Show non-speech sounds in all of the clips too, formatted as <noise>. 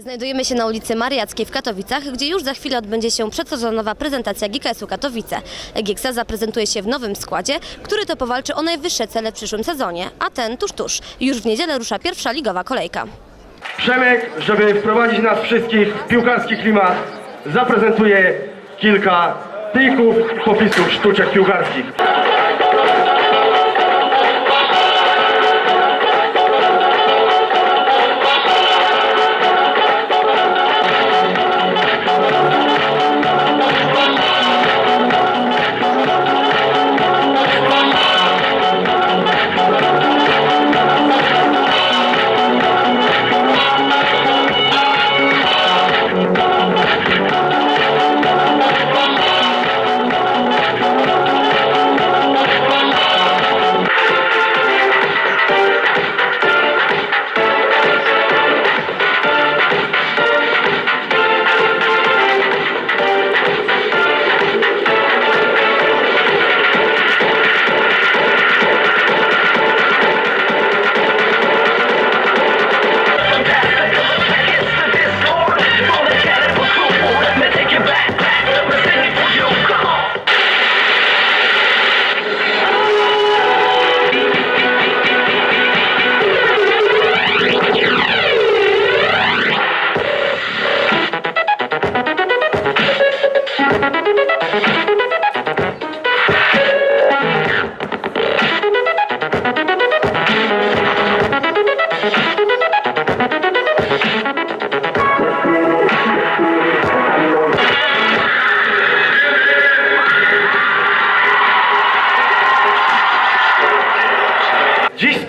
Znajdujemy się na ulicy Mariackiej w Katowicach, gdzie już za chwilę odbędzie się przedsezonowa prezentacja GKS-u Katowice. GKS zaprezentuje się w nowym składzie, który to powalczy o najwyższe cele w przyszłym sezonie, a ten tuż tuż. Już w niedzielę rusza pierwsza ligowa kolejka. Przemek, żeby wprowadzić nas wszystkich w piłkarski klimat, zaprezentuje kilka trików i popisów sztuczek piłkarskich.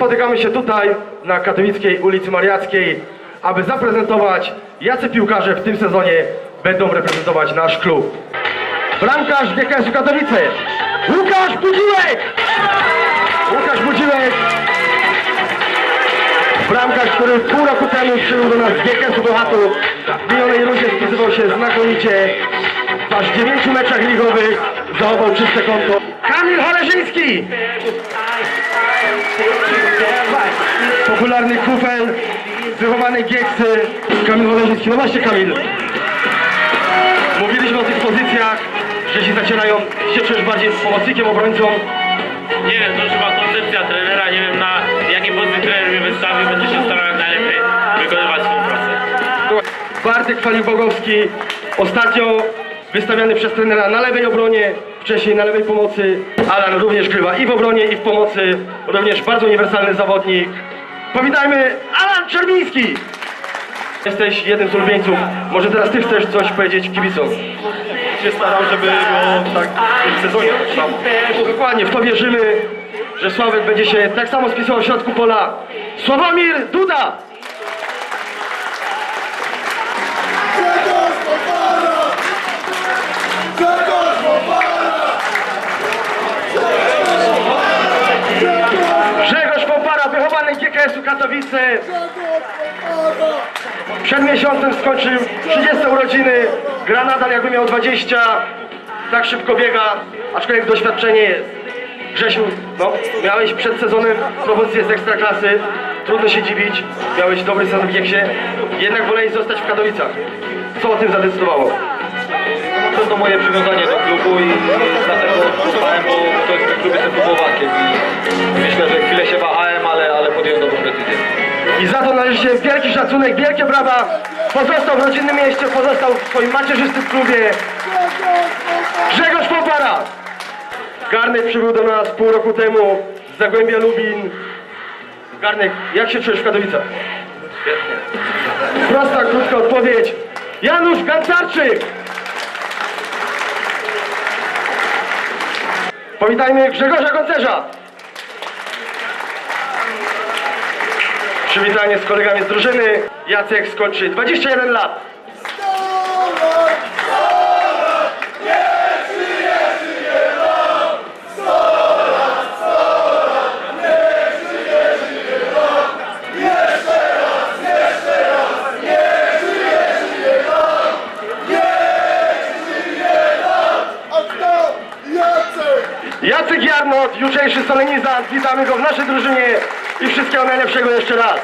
Spotykamy się tutaj na katowickiej ulicy Mariackiej, aby zaprezentować, jacy piłkarze w tym sezonie będą reprezentować nasz klub. Bramkarz GKS-u Katowice, Łukasz Budziłek! Łukasz Budziłek, bramkarz, który pół roku temu przybył do nas z GKS-u. W minionej rundzie spisywał się znakomicie. W aż dziewięciu meczach ligowych zachował czyste konto. Kamil Holeżyński! popularny kufel, wychowany Gieksy, Kamil Woleżyński. No właśnie Kamil, mówiliśmy o tych pozycjach, że się zacierają, się czujesz bardziej pomocnikiem, obrońcą. Nie wiem, to już chyba koncepcja trenera, nie wiem na jakiej pozycji trener mnie wystawi, będę się starał jak najlepiej wykonywać swą pracę. Bartek Falik-Bogowski, ostatnio wystawiany przez trenera na lewej obronie, wcześniej na lewej pomocy. Alan również grywa i w obronie, i w pomocy. Również bardzo uniwersalny zawodnik. Powitajmy Alan Czerwiński! Jesteś jednym z ulubieńców. Może teraz ty chcesz coś powiedzieć kibicom? się starał, żeby było tak w sezonie tak samo. Dokładnie, w to wierzymy, że Sławek będzie się tak samo spisywał w środku pola. Sławomir Duda! GKS-u Katowice. Przed miesiącem skończył 30 urodziny. Gra nadal jakby miał 20. Tak szybko biega, aczkolwiek doświadczenie jest. Grzesiu, no, miałeś przed sezonem propozycję z Ekstraklasy. Trudno się dziwić. Miałeś dobry sezon w Gieksie. Jednak wolałeś zostać w Katowicach. Co o tym zadecydowało? To to moje przywiązanie do klubu i dlatego zostałem, bo to jest mój klub, jestem klubowakiem i myślę, że chwilę się wahałem, I za to należy się wielki szacunek, wielkie brawa. Pozostał w rodzinnym mieście, pozostał w swoim macierzystym klubie. Grzegorz Popara. Garnek przybył do nas pół roku temu z Zagłębia Lubin. Garnek, jak się czujesz w Katowicach? Prosta, krótka odpowiedź. Janusz Gancarczyk. Powitajmy Grzegorza Goncerza. Przywitanie z kolegami z drużyny. Jacek skończy 21 lat. Jacek Jarnot, jutrzejszy solenizant. Witamy go w naszej drużynie i wszystkiego najlepszego jeszcze raz.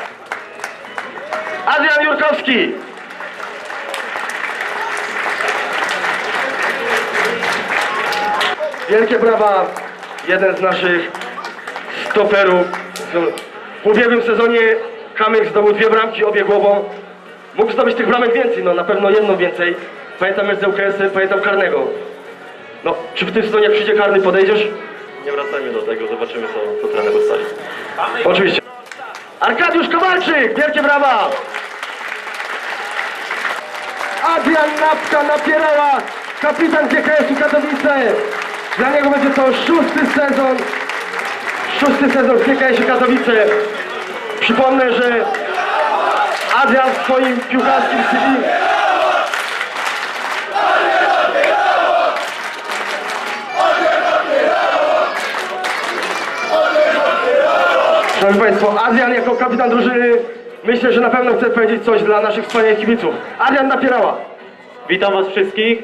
Adrian Jurkowski. Wielkie brawa, jeden z naszych stoperów. W ubiegłym sezonie Kamek zdobył dwie bramki, obie głową. Mógł zdobyć tych bramek więcej, no na pewno jedną więcej. Pamiętam mecz z uks pamiętam karnego. No, czy w tym sezonie przyjdzie karny, podejdziesz? Nie wracajmy do tego, zobaczymy co, co trener ustali. Oczywiście. Arkadiusz Kowalczyk, wielkie brawa! Adrian Napka napierała, kapitan GKS-u Katowice. Dla niego będzie to szósty sezon, szósty sezon w GKS-ie Katowice. Przypomnę, że Adrian w swoim piłkarskim CV Szanowni Państwo, Adrian jako kapitan drużyny myślę, że na pewno chce powiedzieć coś dla naszych wspaniałych kibiców. Adrian Napierała. Witam Was wszystkich.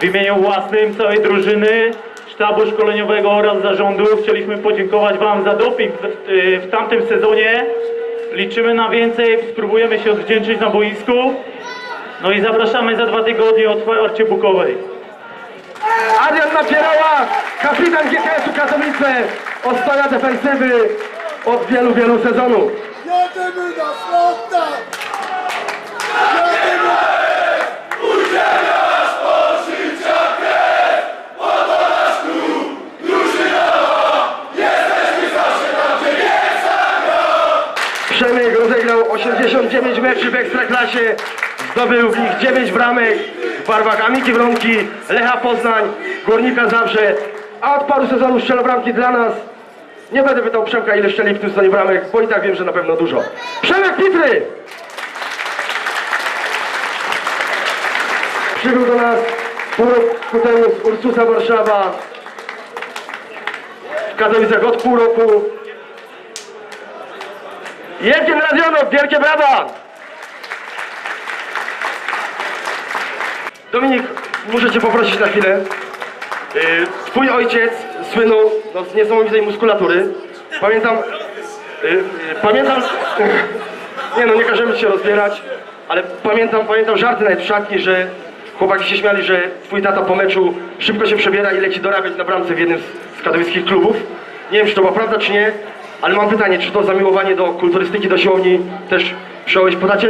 W imieniu własnym, całej drużyny, sztabu szkoleniowego oraz zarządu chcieliśmy podziękować Wam za doping w, w tamtym sezonie. Liczymy na więcej, spróbujemy się odwdzięczyć na boisku. No i zapraszamy za dwa tygodnie otwarcie Bukowej. Adrian Napierała, kapitan GKS-u Katowice, ostoja defensywy od wielu, wielu sezonów. Jedziemy na fronta! Jedziemy! Przemyk rozegrał 89 meczy w Ekstraklasie, zdobył w nich 9 bramek w barwach Amiki Wronki, Lecha Poznań, Górnika Zabrze, a od paru sezonów strzela bramki dla nas. Nie będę pytał Przemka, ile strzeli w tym sezonie bramek, bo i tak wiem, że na pewno dużo. Przemek Pitry! Przybył do nas pół roku temu z Ursusa Warszawa, w Katowicach od pół roku. Jewgen Radionow, wielkie brawa! Dominik, muszę Cię poprosić na chwilę. Yy, Twój ojciec słynął no, z niesamowitej muskulatury. Pamiętam... Yy, yy, pamiętam... <laughs> Nie no, nie każemy się rozbierać, ale pamiętam, pamiętam żarty nawet w szatni, że chłopaki się śmiali, że Twój tata po meczu szybko się przebiera i leci dorabiać na bramce w jednym z, katowickich klubów. Nie wiem, czy to była prawda, czy nie, ale mam pytanie, czy to zamiłowanie do kulturystyki, do siłowni też przejąłeś po tacie?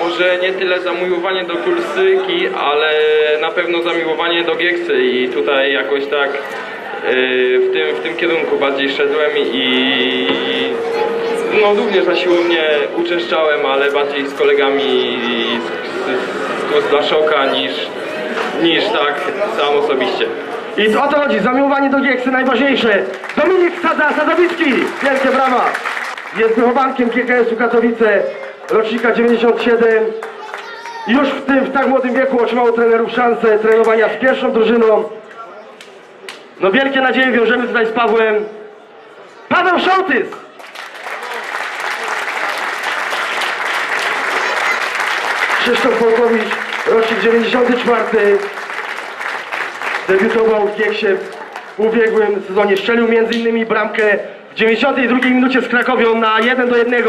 Może nie tyle zamiłowanie do kulstyki, ale na pewno zamiłowanie do Gieksy i tutaj jakoś tak w, tym, w tym kierunku bardziej szedłem i no również na siłownię uczęszczałem, ale bardziej z kolegami z, z, z niż, niż tak sam osobiście. I o to chodzi, zamiłowanie do Gieksy najważniejsze. Dominik Sada, Sadowicki, wielkie brawa. Jest wychowankiem GKS-u Katowice, rocznika 97. Już w tym, w tak młodym wieku otrzymał trenerów szansę trenowania z pierwszą drużyną. No wielkie nadzieje wiążemy tutaj z Pawłem. Paweł Szołtys! Krzysztof Polkowicz, rocznik 94. Debiutował w Gieksie w ubiegłym sezonie. Strzelił m.in. bramkę w 92 minucie z Krakowią na 1 do 1.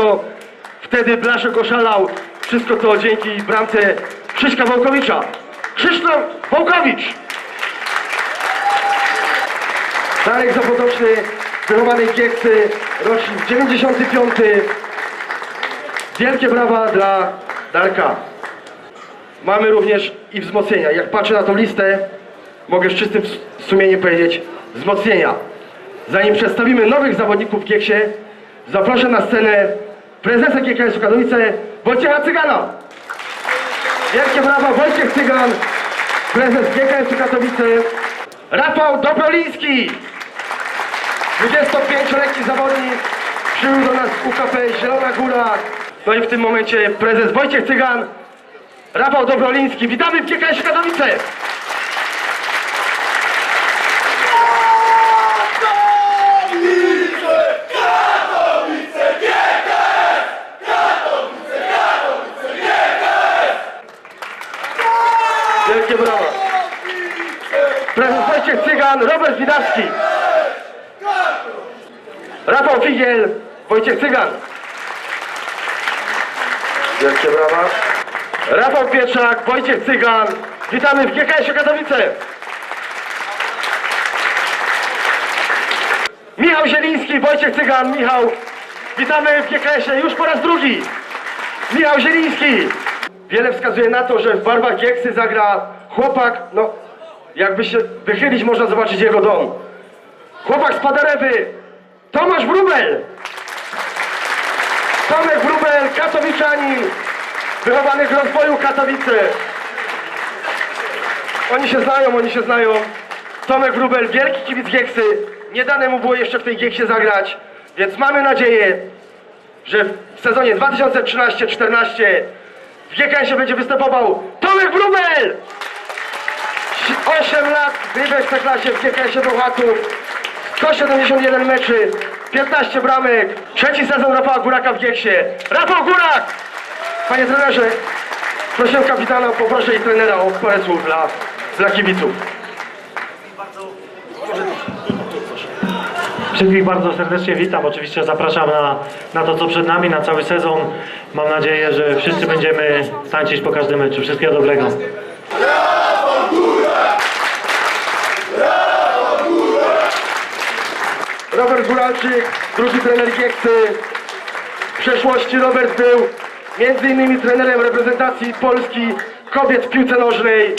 Wtedy Blaszek oszalał. Wszystko to dzięki bramce Krzyśka Wołkowicza. Krzysztof Wołkowicz! Darek Zapotoczny, w Gieksy, rocznik 95. Wielkie brawa dla Darka. Mamy również i wzmocnienia. Jak patrzę na tą listę, mogę z czystym sumieniem powiedzieć wzmocnienia. Zanim przedstawimy nowych zawodników w Gieksie, zaproszę na scenę prezesa GKS-u Katowice, Wojciecha Cygana. Wielkie brawa, Wojciech Cygan, prezes GKS-u Katowice. Rafał Dobroliński, 25-letni zawodnik, przybył do nas z UKP Zielona Góra. No i w tym momencie prezes Wojciech Cygan, Rafał Dobroliński. Witamy w GKS Katowice! Wielkie brawa. Prezes Wojciech Cygan, Robert Widawski. Rafał Figiel, Wojciech Cygan. Wielkie brawa. Rafał Pietrzak, Wojciech Cygan. Witamy w GKS Katowice. Michał Zieliński, Wojciech Cygan, Michał. Witamy w GKS-ie już po raz drugi. Michał Zieliński. Wiele wskazuje na to, że w barwach Gieksy zagra chłopak, no jakby się wychylić można zobaczyć jego dom. Chłopak z Paderewy, Tomasz Wróbel. Tomek Wróbel, katowiczanin, wychowany w rozwoju Katowice. Oni się znają, oni się znają. Tomek Wróbel, wielki kibic Gieksy. Nie dane mu było jeszcze w tej Gieksie zagrać, więc mamy nadzieję, że w sezonie 2013-14 w GKS-ie będzie występował Tomek Wróbel! 8 lat w Ekstraklasie w GKS-ie Bełchatów, 171 meczy, 15 bramek, trzeci sezon Rafała Góraka w Gieksie. Rafał Górak! Panie trenerze, proszę kapitana, poproszę i trenera o parę słów dla, dla kibiców. Wszystkich bardzo serdecznie witam. Oczywiście zapraszam na, na to, co przed nami, na cały sezon. Mam nadzieję, że wszyscy będziemy tańczyć po każdym meczu. Wszystkiego dobrego. Góralczyk, drugi trener Gieksy. W przeszłości Robert był między innymi trenerem reprezentacji Polski kobiet w piłce nożnej.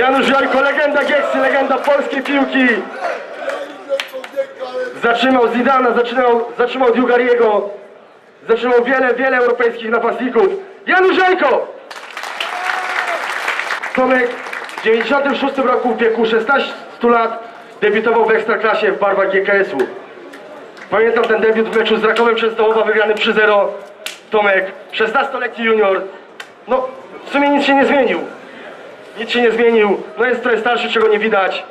Janusz Jojko, legenda Gieksy, legenda polskiej piłki. Zatrzymał Zidana, zatrzymał, zatrzymał Diugariego. Zatrzymał wiele, wiele europejskich napastników. Janusz Jojko! Tomek w 96 roku w wieku 16 lat debiutował w Ekstraklasie w barwach GKS-u. Pamiętam ten debiut w meczu z Rakowem Częstochowa wygrany 3-0. Tomek, 16-letni junior. No, w sumie nic się nie zmienił. Nic się nie zmienił. No jest trochę starszy, czego nie widać.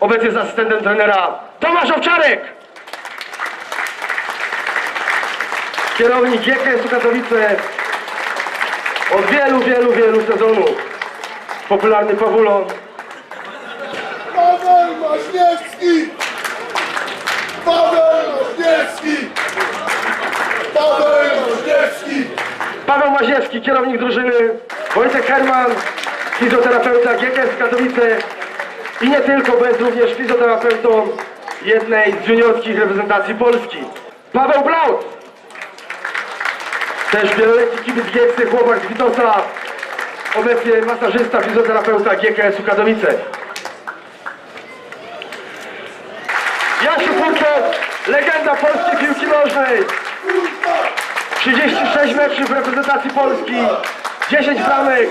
Obecnie jest asystentem trenera Tomasz Owczarek. Kierownik GKS-u Katowice od wielu, wielu, wielu sezonów. Popularny Pawulon. Paweł Maśniewski! Paweł Maśniewski! Paweł Maśniewski! Paweł Maziewski, kierownik drużyny. Wojtek Herman, fizjoterapeuta GKS Katowice. I nie tylko, bo jest również fizjoterapeutą jednej z juniorskich reprezentacji Polski. Paweł Blaut. Też wieloletni kibic Gieksy, chłopak z Witosa. Obecnie masażysta, fizjoterapeuta GKS-u. Jasiu Furczak, legenda polskiej piłki nożnej. 36 meczów w reprezentacji Polski, 10 bramek.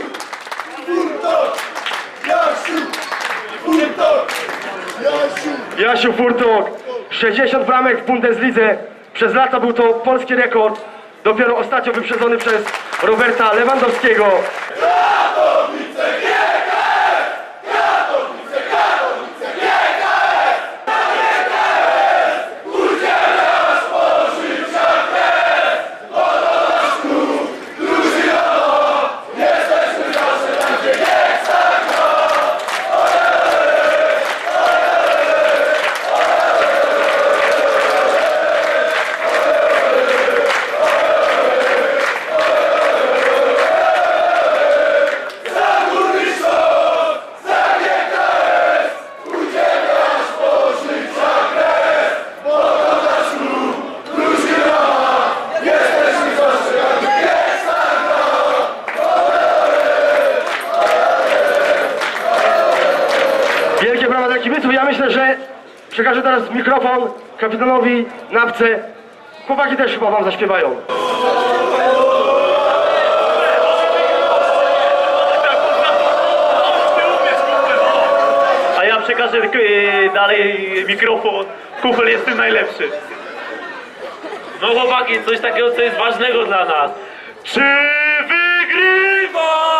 Jasiu Furtok, 60 bramek w Bundeslidze. Przez lata był to polski rekord. Dopiero ostatnio wyprzedzony przez Roberta Lewandowskiego. Wielkie kibiców. Ja myślę, że przekażę teraz mikrofon kapitanowi Nawce. Chłopaki też chyba wam zaśpiewają. A ja przekażę e, dalej mikrofon. Kufel jest tym najlepszy. No chłopaki, coś takiego, co jest ważnego dla nas. Czy wygrywasz? Czy